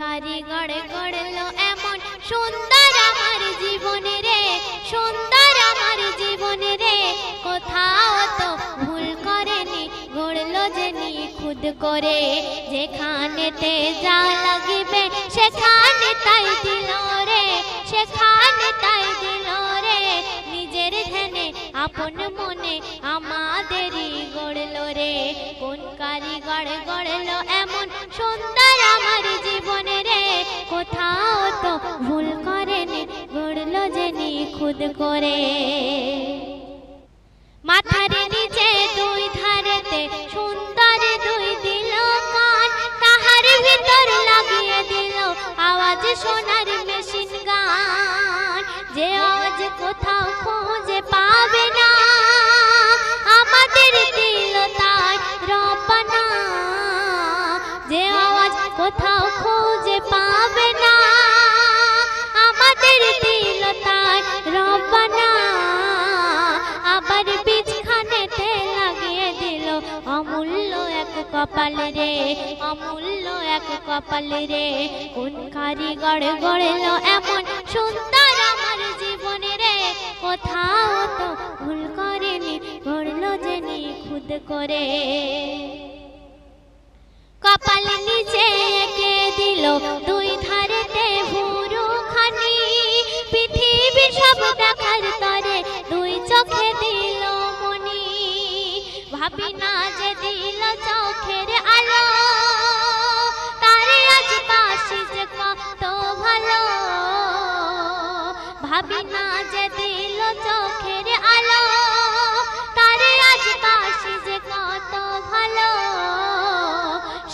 কারিগর গড়লো এমন সুন্দর আমার জীবনে রে, সুন্দর আমার জীবনে রে। কোথাও তো ভুল করেনি, গড়লো যে নিখুদ করে। যেখানেতে যা লাগিবে, সেখানে তাই দিল রে, সেখানে তাই দিল রে। নিজের ধ্যানে, আপন মনে আমাদেরই গড়লো রে। কোন কারিগর গড়লো এমন সুন্দর নিখুদ করে। মাথার নিচে দুই ধারেতে সুন্দর দুই দিল কান। তাহার ভিতর লাগিয়ে দিল আওয়াজ সোনার মেশিন গান। যে আওয়াজ কোথাও খুঁজে পাবে না। আমাদের দিল তাই রব্বানা যে আওয়াজ কোথাও খুঁজে পাবে না। আমাদের দিল তাই রব্বানা আবার বীজখানেতে লাগিয়ে দিল। অমূল্য এক কপাল রে, অমূল্য এক কপাল রে। কোন কারিগর গড়লো এমন সুন্দর আমার জীবনে রে? কোথাও তো ভুল করেনি, গড়লো যে নিখুদ করে। ভাবি না যে দিল চোখের আলো। তারে আজ পাশি যে কত ভালো। ভাবি না যে দিল চোখের আলো। তারে আজ পাশি যে কত ভালো।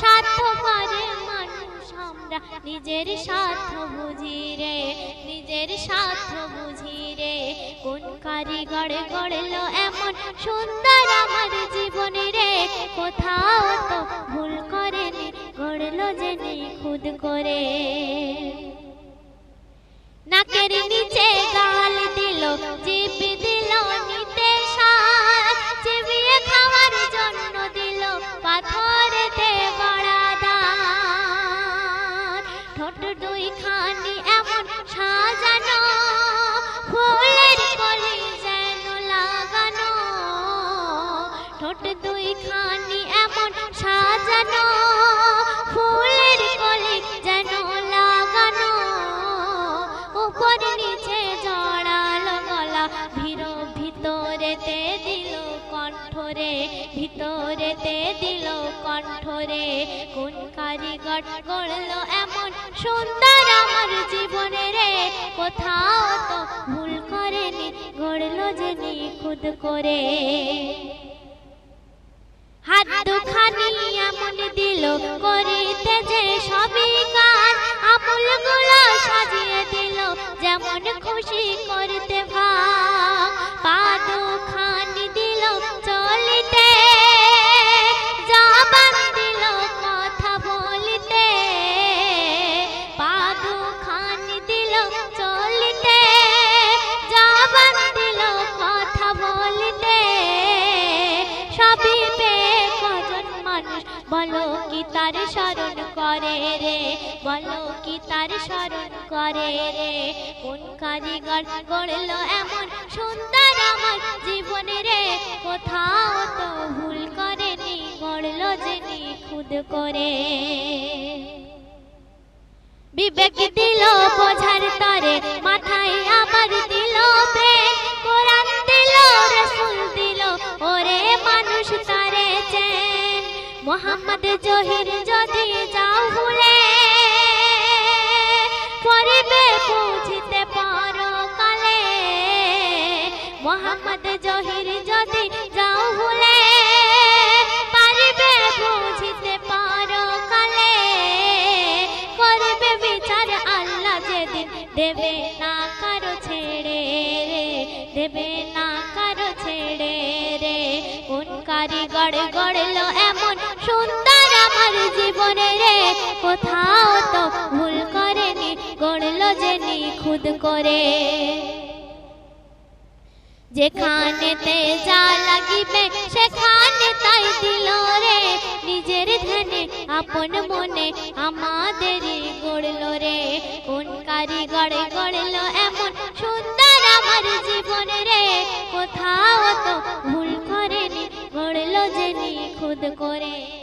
স্বার্থ পারে মানুষ আমরা নিজের স্বার্থ বুঝি রে, নিজের স্বার্থ বুঝি রে। কোন কারিগর গড়লো এমন সুন্দর আমার জীবনে রে। কোথাও তো ভুল করেনি, গড়লো যে নিখুদ করে। নাকের নিচে গাল দিল, জিভ দিল নিতে সার চিবিয়ে খাওয়ার জন্য দিল, পাথরেতে গড়া দাঁত ঠোঁট দুই খানি দুই খানি এমন সাজানো, ফুলের কলি যেন লাগানো। উপর নিচে জড়ালো গলা ভিড় ভিতরেতে দিল কণ্ঠরে, ভিতরেতে দিল কণ্ঠরে। কোন কারিগর গড়লো এমন সুন্দর আমার জীবনে রে? কোথাও তো ভুল করেনি, গড়লো যে নিখুদ করে। হাত দুখানি এমন দিল করিতে যে সবই বলো কি তার স্মরণ করে রে? বলো কি তার স্মরণ করে রে? কোন কারিগর গড়লো এমন সুন্দর আমার জীবনে রে? কোথাও তো ভুল করেনি, গড়লো যে খুদ করে। বিবেক দিল বোঝার তরে, মাথায় আমার দিল মোহাম্মদ জহির যদি যাও ভুলে, পারিবে বুঝিতে পারো কালে করবে বিচার আল্লাহ যেদিন দেবে না কারও ছেড়ে রে, দেবে না কারও ছেড়ে রে। কোন কারিগর গড়লো এমন সুন্দর আমার জীবনে রে, কোথাও তো ভুল করেনি, গড়লো যে নিখুদ করে। যেখানেতে যা লাগিবে, সেখানে তাই দিল রে। নিজের ধ্যানে, আপন মনে আমাদের গড় রে। কোন কারিগরে গড়লো এমন সুন্দর আমার জীবন রে। কোথাও তো ভুল করেনি, গড়লো যে খুদ করে।